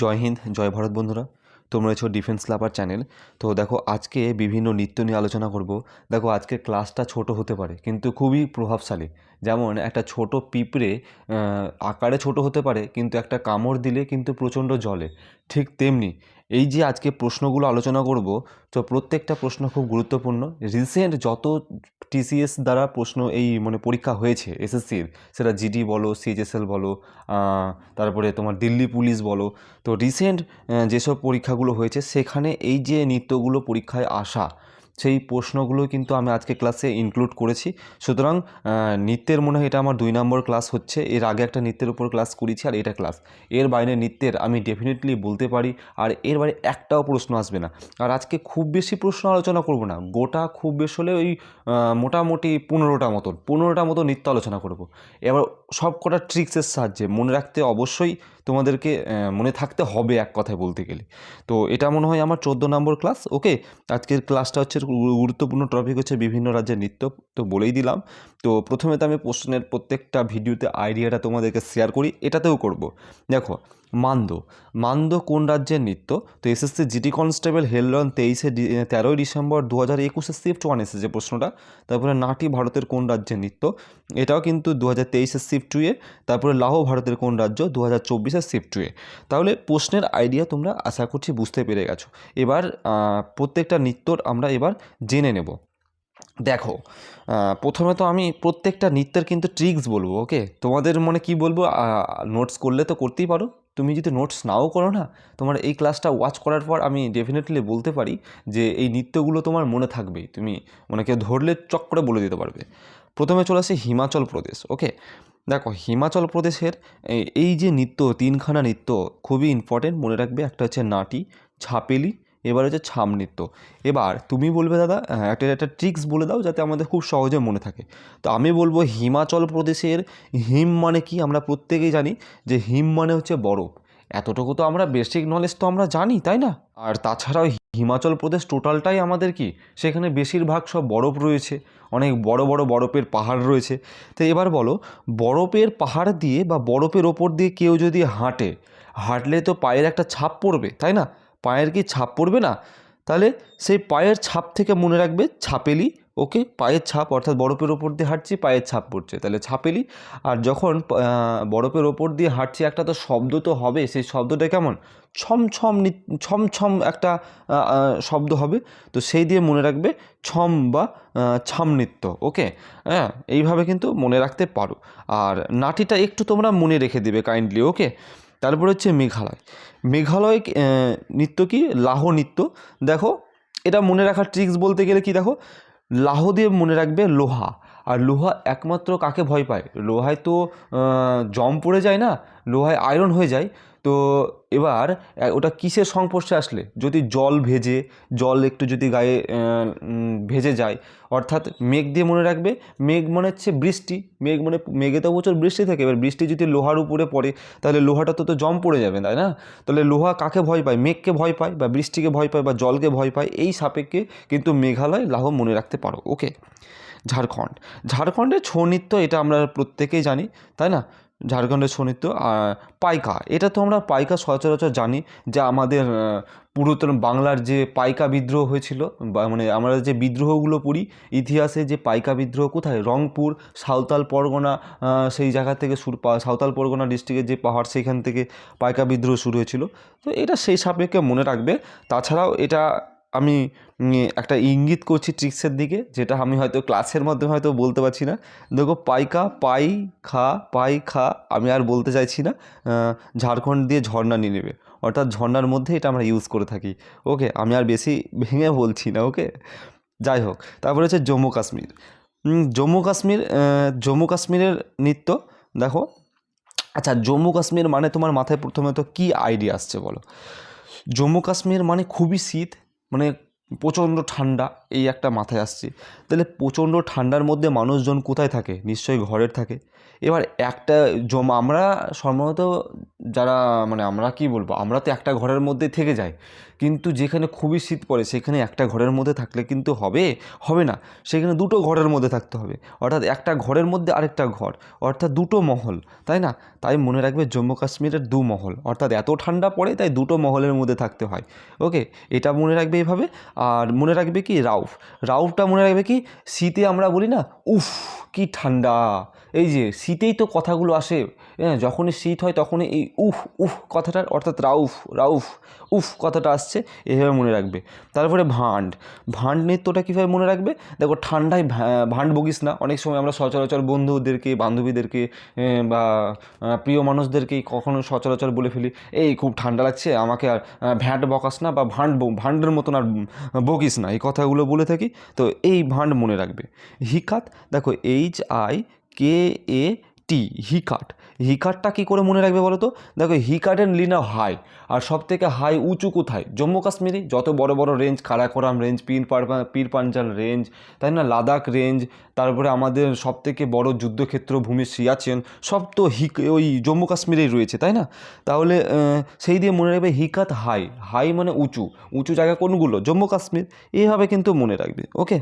জয় হিন্দ, জয় ভারত বন্ধুরা। তোমরা রয়েছো ডিফেন্স লাভার চ্যানেল তো দেখো, আজকে বিভিন্ন নৃত্য নিয়ে আলোচনা করব। দেখো আজকে ক্লাসটা ছোট হতে পারে, কিন্তু খুবই প্রভাবশালী। যেমন একটা ছোট পিঁপড়ে আকারে ছোট হতে পারে, কিন্তু একটা কামড় দিলে কিন্তু প্রচণ্ড জলে। ঠিক তেমনি এই যে আজকে প্রশ্নগুলো আলোচনা করব, তো প্রত্যেকটা প্রশ্ন খুব গুরুত্বপূর্ণ। রিসেন্ট যত টিসিএস দ্বারা প্রশ্ন এই মানে পরীক্ষা হয়েছে এসএসসির সেটা জিডি বলো সিএইচএসএল বলো তারপরে তোমার দিল্লি পুলিশ বলো, তো রিসেন্ট যেসব পরীক্ষাগুলো হয়েছে, সেখানে এই যে নৃত্যগুলো পরীক্ষায় আসা সেই প্রশ্নগুলো কিন্তু আমি আজকে ক্লাসে ইনক্লুড করেছি। সুতরাং নৃত্যের মনে হয় এটা আমার দুই নম্বর ক্লাস হচ্ছে। এর আগে একটা নৃত্যের উপর ক্লাস করেছি আর এটা ক্লাস এর বাইরে নৃত্যের আমি ডেফিনেটলি বলতে পারি আর এর বাইরে একটাও প্রশ্ন আসবে না। আর আজকে খুব বেশি প্রশ্ন আলোচনা করব না। গোটা খুব বেশি হলে ওই মোটামুটি পনেরোটা মতন, পনেরোটা মতো নৃত্য আলোচনা করব। এবার সব কটা ট্রিক্সের সাহায্যে। মনে রাখতে অবশ্যই তোমাদেরকে মনে থাকতে হবে এক কথায় বলতে গেলে। তো এটা মনে হয় আমার চোদ্দ নম্বর ক্লাস ওকে আজকের ক্লাসটা হচ্ছে গুরুত্বপূর্ণ টপিক হচ্ছে বিভিন্ন রাজ্যের নৃত্য, তো বলেই দিলাম। তো প্রথমে তো আমি প্রশ্নের প্রত্যেকটা ভিডিওতে আইডিয়াটা তোমাদেরকে শেয়ার করি, এটাতেও করব। দেখো মান্দ। মান্দ কোন রাজ্যের নৃত্য? তো এসএসসি জিটি কনস্টেবল হেলরন তেইশে তেরোই ডিসেম্বর দু হাজার একুশে শিফট ওয়ান এসেছে প্রশ্নটা। তারপরে নাটি ভারতের কোন রাজ্যের নৃত্য? এটাও কিন্তু দু হাজার তেইশে শিফট টুয়ে তারপরে লাহো ভারতের কোন রাজ্য? দু হাজার চব্বিশে শিফট টুয়ে তাহলে প্রশ্নের আইডিয়া তোমরা আশা করছি বুঝতে পেরে গেছো। এবার প্রত্যেকটা নৃত্যর আমরা এবার জেনে নেব। দেখো প্রথমে তো আমি প্রত্যেকটা নৃত্যের কিন্তু ট্রিক্স বলব ওকে তোমাদের মনে কি বলব? নোটস করলে তো করতেই পারো। তুমি যদি নোটস নাও করো না, তোমার এই ক্লাসটা ওয়াচ করার পর আমি ডেফিনেটলি বলতে পারি যে এই নৃত্যগুলো তোমার মনে থাকবেই তুমি মানে কেউ ধরলে চক করে বলে দিতে পারবে। প্রথমে চলে আসে হিমাচল প্রদেশ ওকে দেখো, হিমাচল প্রদেশের এই- এই যে নৃত্য, তিনখানা নৃত্য খুবই ইম্পর্টেন্ট মনে রাখবে। একটা হচ্ছে নাটি ছাপেলি এবার হচ্ছে ছাম নৃত্য। এবার তুমি বলবে দাদা হ্যাঁ, একটা একটা ট্রিক্স বলে দাও যাতে আমাদের খুব সহজে মনে থাকে। তো আমি বলব হিমাচল প্রদেশের হিম মানে কি? আমরা প্রত্যেকেই জানি যে হিম মানে হচ্ছে বরফ। এতটুকু তো আমরা বেসিক নলেজ তো আমরা জানি তাই না? আর তাছাড়াও হিমাচল প্রদেশ টোটালটাই আমাদের কি? সেখানে বেশিরভাগ সব বরফ রয়েছে। অনেক বড় বড় বরফের পাহাড় রয়েছে। তো এবার বলো বরফের পাহাড় দিয়ে বা বরফের ওপর দিয়ে কেউ যদি হাঁটে হাঁটলে তো পায়ের একটা ছাপ পড়বে তাই না? পায়ের কি ছাপ পড়বে না? তাহলে সেই পায়ের ছাপ থেকে মনে রাখবে ছাপেলি। ওকে, পায়ের ছাপ, অর্থাৎ বরফের ওপর দিয়ে হাঁটছি, পায়ের ছাপ পড়ছে। তাহলে ছাপেলি। আর যখন বরফের ওপর দিয়ে হাঁটছি, একটা তো শব্দ তো হবে, সেই শব্দটা কেমন? ছম ছম নি- ছম ছম একটা শব্দ হবে। তো সেই দিয়ে মনে রাখবে ছম বা ছাম নৃত্য। ওকে? হ্যাঁ এইভাবে কিন্তু মনে রাখতে পারো। আর নাটিটা একটু তোমরা মনে রেখে দিবে, কাইন্ডলি, ওকে? তারপর হচ্ছে মেঘালয়। মেঘালয় নৃত্য কি? লাহো নৃত্য। দেখো, এটা মনে রাখার ট্রিক্স বলতে গেলে কি দেখো? লাহো দিয়ে মনে রাখবে লোহা। আর লোহা একমাত্র কাকে ভয় পায়? লোহায় তো জম পড়ে যায় না? লোহায় আয়রন হয়ে যায়। তো এবার ওটা কিসের সংস্পর্শে আসলে? যদি জল ভেজে, জল একটু যদি গায়ে ভেজে যায়, অর্থাৎ মেঘ দিয়ে মনে রাখবে, মেঘ মনে হচ্ছে বৃষ্টি, মেঘ মানে মেঘে তো প্রচুর বৃষ্টি থাকে, এবার বৃষ্টি যদি লোহার উপরে পড়ে, তাহলে লোহাটা তো তো জম পড়ে যাবে, তাই না? তাহলে লোহা কাকে ভয় পায়? মেঘকে ভয় পায় বা বৃষ্টিকে ভয় পায় বা জলকে ভয় পায়? এই সাপেক্ষে কিন্তু মেঘালয় লাহ মনে রাখতে পারো, ওকে? ঝাড়খণ্ড ঝাড়খণ্ডের ছৌ নৃত্য এটা আমরা প্রত্যেকেই জানি, তাই না? ঝাড়খণ্ডের ছৌ আর পাইকা। এটা তো আমরা পাইকা সচরাচর জানি যে আমাদের পুরাতন বাংলার যে পাইকা বিদ্রোহ হয়েছিল মানে আমরা যে বিদ্রোহগুলো পড়ি, ইতিহাসে যে পাইকা বিদ্রোহ কোথায়? রংপুর, সাঁওতাল পরগনা সেই জায়গা থেকে শুরু সাঁওতাল পরগনা ডিস্ট্রিক্টের যে পাহাড়, সেখান থেকে পাইকা বিদ্রোহ শুরু হয়েছিল। তো এটা সেই সাপেক্ষে মনে রাখবে। তাছাড়াও এটা আমি একটা ইঙ্গিত করছি ট্রিক্সের দিকে, যেটা আমি হয়তো ক্লাসের মাধ্যমে হয়তো বলতে পারছি না। দেখো, পাইকা, পাই, খা পাই, খা, আমি আর বলতে চাইছি না ঝাড়খণ্ড দিয়ে ঝর্ণা নিয়ে নেবে। অর্থাৎ ঝর্ণার মধ্যে এটা আমরা ইউজ করে থাকি। ওকে আমি আর বেশি ভেঙে বলছি না ওকে যাই হোক, তারপরে হচ্ছে জম্মু কাশ্মীর। জম্মু কাশ্মীর জম্মু কাশ্মীরের নৃত্য, দেখো। আচ্ছা জম্মু কাশ্মীর মানে তোমার মাথায় প্রথমে তো কী আইডিয়া আসছে বলো? জম্মু কাশ্মীর মানে খুবই শীত মানে প্রচণ্ড ঠান্ডা। এই একটা মাথায় আসছে। তাহলে প্রচণ্ড ঠান্ডার মধ্যে মানুষজন কোথায় থাকে? নিশ্চয়ই ঘরের থাকে। এবার একটা জম, আমরা সম্ভবত যারা মানে আমরা কি বলব, আমরা তো একটা ঘরের মধ্যে থেকে যাই। কিন্তু যেখানে খুবই শীত পড়ে, সেখানে একটা ঘরের মধ্যে থাকলে কিন্তু হবে? হবে না। সেখানে দুটো ঘরের মধ্যে থাকতে হবে। অর্থাৎ একটা ঘরের মধ্যে আরেকটা ঘর, অর্থাৎ দুটো মহল, তাই না? তাই মনে রাখবে জম্মু কাশ্মীরের দু মহল। অর্থাৎ এত ঠান্ডা পড়ে, তাই দুটো মহলের মধ্যে থাকতে হয়। ওকে? এটা মনে রাখবে এইভাবে আর মনে রাখবে কি রাউফ। রাউফটা মনে রাখবে কি? শীতে আমরা বলি না উফ কি ঠান্ডা। এই যে শীতেই তো কথাগুলো আসে হ্যাঁ যখনই শীত হয় তখনই এই উফ উফ কথাটা অর্থাৎ রাউফ রাউফ, উফ কথাটা আসছে এইভাবে মনে রাখবে। তারপরে ভান্ড ভান্ড নৃত্যটা কীভাবে মনে রাখবে? দেখো ঠান্ডায় ভা- ভান্ড বকিস না, অনেক সময় আমরা সচরাচর বন্ধুদেরকে, বান্ধবীদেরকে বা প্রিয় মানুষদেরকে কখনো সচরাচর বলে ফেলি, এই খুব ঠান্ডা লাগছে, আমাকে আর ভ্যাট বকাস না, বা ভান্ড ব- ভান্ডের মতন আর বকিস না। এই কথাগুলো বলে থাকি, তো এই ভান্ড মনে রাখবে। হিকাত, দেখো এইচ আই কে এ টি হিকাট। হিকাটটা কী করে মনে রাখবে বলো তো দেখো, হিকাট হিকাটের লিনা হাই, আর সব থেকে হাই উঁচু কোথায়? জম্মু কাশ্মীরে। যত বড় বড় রেঞ্জ কারাকোরাম রেঞ্জ পার- পীর পাঞ্জাল রেঞ্জ তাই না? লাদাখ রেঞ্জ তারপরে আমাদের সব থেকে বড় যুদ্ধক্ষেত্র ভূমি সিয়াচেন, সব তো হিক ওই জম্মু কাশ্মীরেই রয়েছে, তাই না? তাহলে সেই দিয়ে মনে রাখবে হিকাত হাই। হাই মানে উঁচু। উঁচু জায়গা কোনগুলো? জম্মু কাশ্মীর। এইভাবে কিন্তু মনে রাখবে ওকে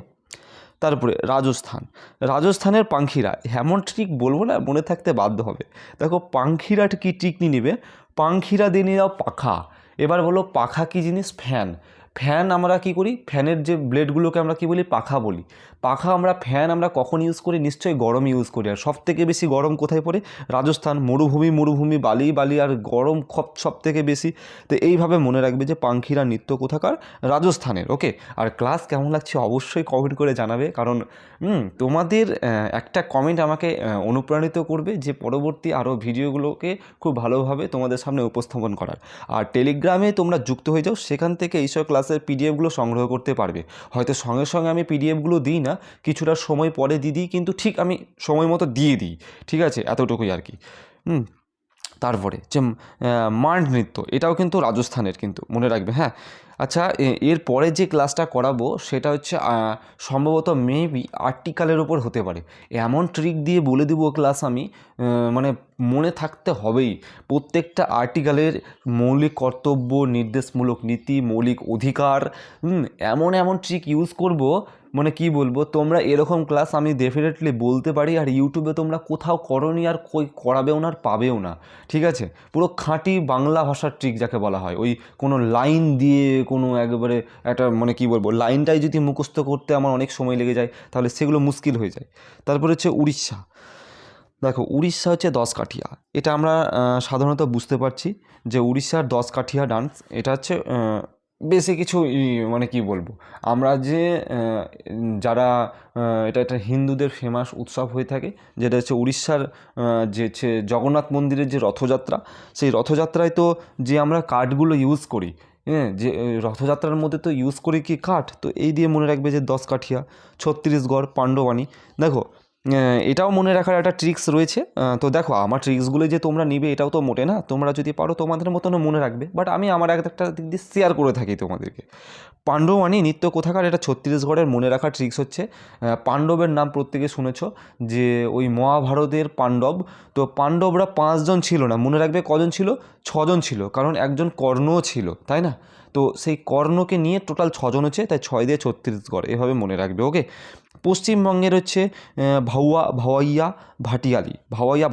তারপরে রাজস্থান। রাজস্থানের পাঙ্খিরা হেমন ঠিক বলব না, মনে থাকতে বাধ্য হবে। দেখো পাঙ্খিরা কি ট্রিক নিয়ে নেবে? পাঙ্খিরা দিয়ে নিয়ে যাও পাখা। এবার বলো, পাখা কি জিনিস? ফ্যান। ফ্যান আমরা কি করি? ফ্যানের যে ব্লেডগুলোকে আমরা কি বলি? পাখা বলি। পাখা আমরা, ফ্যান আমরা কখন ইউজ করি? নিশ্চয়ই গরম ইউজ করি। আর সব থেকে বেশি গরম কোথায় পড়ে? রাজস্থান, মরুভূমি মরুভূমি, বালি বালি, আর গরম সব থেকে বেশি। তো এইভাবে মনে রাখবে যে পাঙ্খিরা নিত্য কোথাকার রাজস্থানের। ওকে? আর ক্লাস কেমন লাগছে অবশ্যই কমেন্ট করে জানাবে। কারণ তোমাদের একটা কমেন্ট আমাকে অনুপ্রাণিত করবে যে পরবর্তী আরও ভিডিওগুলোকে খুব ভালোভাবে তোমাদের সামনে উপস্থাপন করার। আর টেলিগ্রামে তোমরা যুক্ত হয়ে যাও। সেখান থেকে এইসব ক্লাসের পিডিএফগুলো সংগ্রহ করতে পারবে। হয়তো সঙ্গে সঙ্গে আমি পিডিএফগুলো দিই না, কিছুটা সময় পরে দিয়ে দিই কিন্তু ঠিক আমি সময় মতো দিয়ে দিই। ঠিক আছে? এতটুকুই আর কি। হুম তারপরে যে মান্ড নৃত্য, এটাও কিন্তু রাজস্থানের কিন্তু, মনে রাখবে হ্যাঁ? আচ্ছা এর পরে যে ক্লাসটা করাবো, সেটা হচ্ছে সম্ভবত মেবি আর্টিকালের ওপর হতে পারে। এমন ট্রিক দিয়ে বলে দেবো ক্লাস আমি মানে মনে থাকতে হবেই। প্রত্যেকটা আর্টিকালের মৌলিক কর্তব্য, নির্দেশমূলক নীতি, মৌলিক অধিকার এমন এমন ট্রিক ইউজ করব মানে কি বলব, তোমরা এরকম ক্লাস আমি ডেফিনেটলি বলতে পারি আর ইউটিউবে তোমরা কোথাও করনি আর কই করাবেও না আর পাবেও না, ঠিক আছে? পুরো খাঁটি বাংলা ভাষার ট্রিক যাকে বলা হয়। ওই কোনো লাইন দিয়ে কোনো একবারে একটা মানে কি বলব লাইনটাই যদি মুখস্থ করতে আমার অনেক সময় লেগে যায়, তাহলে সেগুলো মুশকিল হয়ে যায়। তারপরে হচ্ছে উড়িষ্যা। দেখো, উড়িষ্যা হচ্ছে দশ কাঠিয়া। এটা আমরা সাধারণত বুঝতে পারছি যে উড়িষ্যার দশ কাঠিয়া ডান্স এটা হচ্ছে বেশি কিছু মানে কি বলব? আমরা যে যারা এটা একটা হিন্দুদের ফেমাস উৎসব হয়ে থাকে, যেটা হচ্ছে উড়িষ্যার যে হচ্ছে জগন্নাথ মন্দিরের যে রথযাত্রা, সেই রথযাত্রায় তো যে আমরা কাঠগুলো ইউজ করি হ্যাঁ যে রথযাত্রার মধ্যে তো ইউজ করি কি কাঠ? তো এই দিয়ে মনে রাখবে যে দশ কাঠিয়া ছত্রিশগড় পাণ্ডবাণী। দেখো এটাও মনে রাখার একটা ট্রিক্স রয়েছে। তো দেখো, আমার ট্রিক্সগুলো যে তোমরা নিবে, এটাও তো মোটে না। তোমরা যদি পারো, তোমাদের মতনও মনে রাখবে। বাট আমি আমার একটা দিক দিয়ে শেয়ার করে থাকি তোমাদেরকে। পাণ্ডবাণী নিত্য কোথাকার এটা ছত্তিশগড়ের মনে রাখার ট্রিক্স হচ্ছে। পাণ্ডবের নাম প্রত্যেকে শুনেছ, যে ওই মহাভারতের পাণ্ডব। তো পাণ্ডবরা পাঁচজন ছিল না, মনে রাখবে কজন ছিল? ছজন ছিল, কারণ একজন কর্ণও ছিল, তাই না? তো সেই কর্ণকে নিয়ে টোটাল ছজন হচ্ছে, তাই ছয় দিয়ে ছত্তিশগড়, এভাবে মনে রাখবে ওকে পশ্চিমবঙ্গের হচ্ছে ভাউয়া, ভাওয়াইয়া, ভাটিয়ালি। ভাওয়াইয়া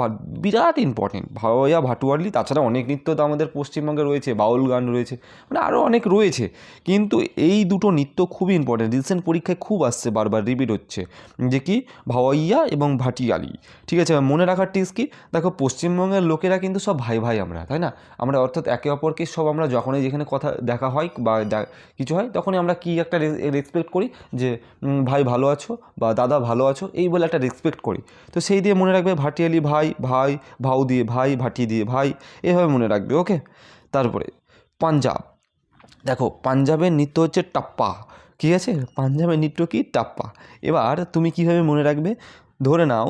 বিরাট ইম্পর্টেন্ট ভাওয়াইয়া, ভাটুয়ালি, তাছাড়া অনেক নৃত্য তো আমাদের পশ্চিমবঙ্গে রয়েছে, বাউল গান রয়েছে মানে আরও অনেক রয়েছে। কিন্তু এই দুটো নৃত্য খুবই ইম্পর্টেন্ট রিসেন্ট পরীক্ষায় খুব আসছে, বারবার রিপিট হচ্ছে, যে কি? ভাওয়াইয়া এবং ভাটিয়ালি। ঠিক আছে, মনে রাখার টিপস কি? দেখো, পশ্চিমবঙ্গের লোকেরা কিন্তু সব ভাই ভাই আমরা, তাই না? আমরা অর্থাৎ একে অপরকে সব আমরা যখনই যেখানে কথা, দেখা হয় বা কিছু হয়, তখনই আমরা কি একটা রেসপেক্ট করি যে ভাই ভালো আছো বা দাদা ভালো আছো, এই বলে একটা রেসপেক্ট করি। তো সেই দিয়ে মনে রাখবে ভাটিয়ালি ভাই ভাই, ভাউ দিয়ে ভাই, ভাটি দিয়ে ভাই, এভাবে মনে রাখবে ওকে তারপরে পাঞ্জাব। দেখো, পাঞ্জাবের নৃত্য হচ্ছে টাপ্পা। ঠিক আছে? পাঞ্জাবের নৃত্য কি? টাপ্পা। এবার তুমি কীভাবে মনে রাখবে? ধরে নাও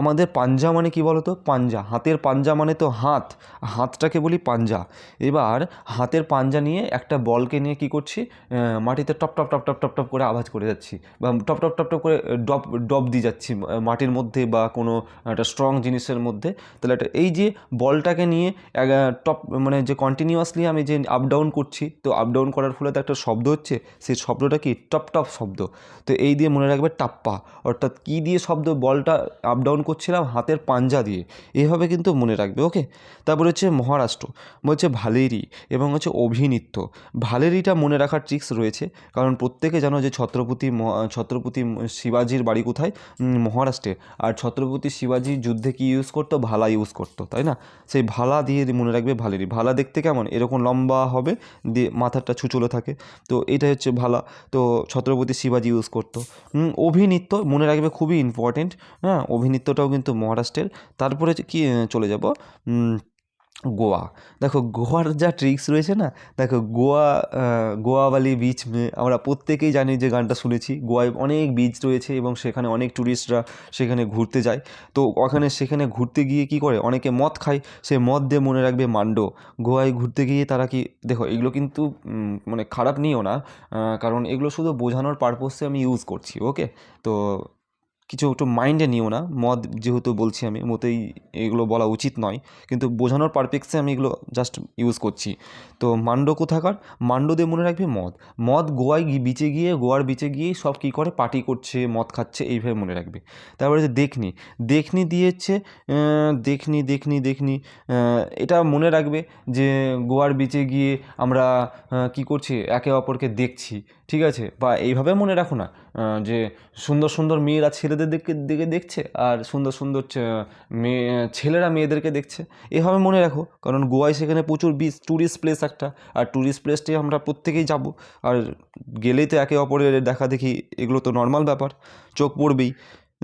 আমাদের পাঞ্জা মানে কি বলো তো পাঞ্জা। হাতের পাঞ্জা মানে তো হাত। হাতটাকে বলি পাঞ্জা। এবার হাতের পাঞ্জা নিয়ে একটা বলকে নিয়ে কি করছি? মাটিতে টপ টপ টপ টপ টপ টপ করে আওয়াজ করে যাচ্ছি। বা টপ টপ টপ টপ করে ডপ ডপ দিয়ে যাচ্ছি মাটির মধ্যে বা কোনো একটা স্ট্রং জিনিসের মধ্যে। তাহলে একটা এই যে বলটাকে নিয়ে টপ মানে যে কন্টিনিউয়াসলি আমি যে আপ ডাউন করছি, তো আপ ডাউন করার ফলে তো একটা শব্দ হচ্ছে। সেই শব্দটা কি? টপ টপ শব্দ। তো এই দিয়ে মনে রাখবে টাপ্পা। অর্থাৎ কী দিয়ে শব্দ বলটা আপ ডাউন করছিলাম হাতের পাঞ্জা দিয়ে। এইভাবে কিন্তু মনে রাখবে ওকে তারপর হচ্ছে মহারাষ্ট্র বলছে ভালেরি এবং হচ্ছে অভিনৃত্য। ভালেরিটা মনে রাখার ট্রিক্স রয়েছে, কারণ প্রত্যেকে জানো যে ছত্রপতি ছত্রপতি শিবাজির বাড়ি কোথায়? মহারাষ্ট্রে। আর ছত্রপতি শিবাজি যুদ্ধে কি ইউজ করতো? ভালা ইউজ করতো, তাই না? সেই ভালা দিয়ে মনে রাখবে ভালেরি। ভালা দেখতে কেমন? এরকম লম্বা হবে, দিয়ে মাথাটা ছুচলো থাকে। তো এটা হচ্ছে ভালা। তো ছত্রপতি শিবাজি ইউজ করতো। অভিনৃত্য মনে রাখবে খুবই ইম্পর্টেন্ট হ্যাঁ অভিনৃত্যটাও কিন্তু মহারাষ্ট্রের। তারপরে কি চলে যাব গোয়া। দেখো, গোয়ার যা ট্রিক্স রয়েছে না, দেখো, গোয়া গোয়াওয়ালি বিচ আমরা প্রত্যেকেই জানি যে গানটা শুনেছি। গোয়ায় অনেক বিচ রয়েছে এবং সেখানে অনেক ট্যুরিস্টরা সেখানে ঘুরতে যায়। তো ওখানে, সেখানে ঘুরতে গিয়ে কি করে? অনেকে মদ খায়, সে মদ দিয়ে মনে রাখবে মান্ডো। গোয়ায় ঘুরতে গিয়ে তারা কি, দেখো, এগুলো কিন্তু মানে খারাপ নিও না কারণ এগুলো শুধু বোঝানোর পারপোসে আমি ইউজ করছি ওকে তো কিছু একটু মাইন্ডে নিও না। মদ যেহেতু বলছি আমি, মতেই এগুলো বলা উচিত নয়। কিন্তু বোঝানোর পারপেক্সে আমি এগুলো জাস্ট ইউজ করছি। তো মান্ড কোথাকার? মান্ড দিয়ে মনে রাখবে মদ। মদ গোয়ায় বিচে গিয়ে, গোয়ার বিচে গিয়ে সব কী করে? পার্টি করছে, মদ খাচ্ছে, এইভাবে মনে রাখবে। তারপরে যে দেখনি দেখনি দিয়েছে দেখনি দেখনি দেখনি এটা মনে রাখবে যে গোয়ার বিচে গিয়ে আমরা কি করছি? একে অপরকে দেখছি, ঠিক আছে? বা এইভাবে মনে রাখো না যে সুন্দর সুন্দর মেয়েরা ছেলেদের দিকে দিকে দেখছে আর সুন্দর সুন্দর মেয়ে, ছেলেরা মেয়েদেরকে দেখছে। এভাবে মনে রাখো, কারণ গোয়ায় সেখানে প্রচুর বিচ ট্যুরিস্ট প্লেস একটা। আর ট্যুরিস্ট প্লেসটি আমরা প্রত্যেকেই যাব। আর গেলেই তো একে অপরের দেখা দেখি, এগুলো তো নর্মাল ব্যাপার। চোখ পড়বেই।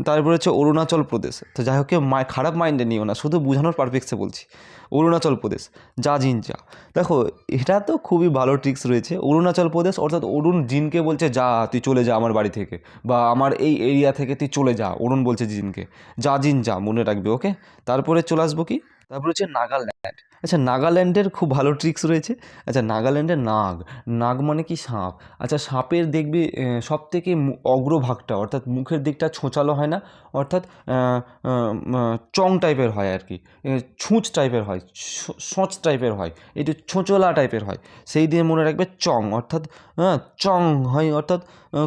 তারপরে হচ্ছে অরুণাচল প্রদেশ। তো যাই হোক খারাপ মাইন্ডে নিও না, শুধু বোঝানোর পারফেক্টসে বলছি। অরুণাচল প্রদেশ, যা জিন যা। দেখো, এটা তো খুবই ভালো ট্রিক্স রয়েছে। অরুণাচল প্রদেশ, অর্থাৎ অরুণ জিনকে বলছে, যা, তুই চলে যা আমার বাড়ি থেকে। বা, আমার এই এরিয়া থেকে তুই চলে যা। অরুণ বলছে জিনকে, যা জিন যা, মনে রাখবে ওকে তারপরে চলে আসব কি? তারপরে হচ্ছে নাগাল্যান্ড। আচ্ছা নাগাল্যান্ডের খুব ভালো ট্রিক্স রয়েছে। আচ্ছা নাগাল্যান্ডের নাগ। নাগ মানে কি সাপ? আচ্ছা সাপের দেখবি সব থেকে অগ্রভাগটা, অর্থাৎ মুখের দিকটা ছোঁচালো হয় না, অর্থাৎ চং টাইপের হয় আর কি। ছুঁচ টাইপের হয় সঁচ টাইপের হয় একটু ছোঁচলা টাইপের হয়, সেই দিয়ে মনে রাখবে চং, অর্থাৎ চং হয়, অর্থাৎ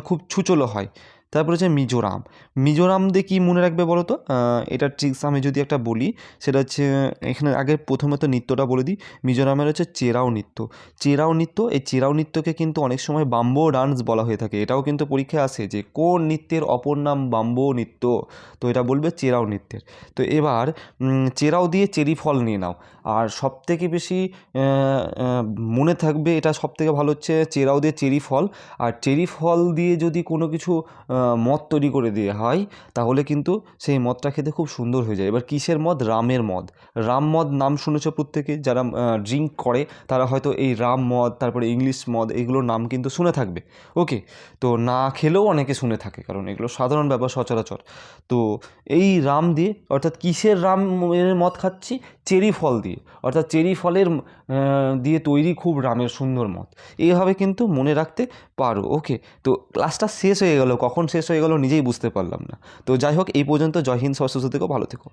খুব ছুচলো হয়। তারপরে হচ্ছে মিজোরাম। মিজোরাম দিয়ে কী মনে রাখবে বলো তো? এটার ট্রিক্স আমি যদি একটা বলি, সেটা হচ্ছে, এখানে আগে প্রথমত নৃত্যটা বলে দিই। মিজোরামের হচ্ছে চেরাও নৃত্য। চেরাও নৃত্য, এই চেরাও নৃত্যকে কিন্তু অনেক সময় বাম্বো ডান্স বলা হয়ে থাকে। এটাও কিন্তু পরীক্ষায় আসে যে, কোন নৃত্যের অপর নাম বাম্বো নৃত্য? তো এটা বলবে চেরাও নৃত্যের। তো এবার চেরাও দিয়ে চেরি ফল নিয়ে নাও। আর সব থেকে বেশি মনে থাকবে, এটা সব থেকে ভালো হচ্ছে, চেরাও দিয়ে চেরি ফল। আর চেরি ফল দিয়ে যদি কোনো কিছু মদ তৈরি করে দেওয়া হয়, তাহলে কিন্তু সেই মদটা খেতে খুব সুন্দর হয়ে যায়। এবার কিসের মদ? রামের মদ। রাম মদ নাম শুনেছ প্রত্যেকে? যারা ড্রিঙ্ক করে, তারা হয়তো এই রাম মদ, তারপরে ইংলিশ মদ, এগুলোর নাম কিন্তু শুনে থাকবে। ওকে? তো না খেলেও অনেকে শুনে থাকে, কারণ এগুলো সাধারণ ব্যাপার, সচরাচর। তো এই রাম দিয়ে, অর্থাৎ কিসের রাম মদ খাচ্ছি? চেরি ফল দিয়ে। অর্থাৎ চেরি ফলের দিয়ে তৈরি খুব রামের সুন্দর মদ। এইভাবে কিন্তু মনে রাখতে পারো। ওকে? তো ক্লাসটা শেষ হয়ে গেল। কখন শেষ হয়ে গেল, নিজেই বুঝতে পারলাম না। তো যাই হোক, এই পর্যন্ত জয় হিন্দ সরস্বতী থেকেও ভালো থেকো।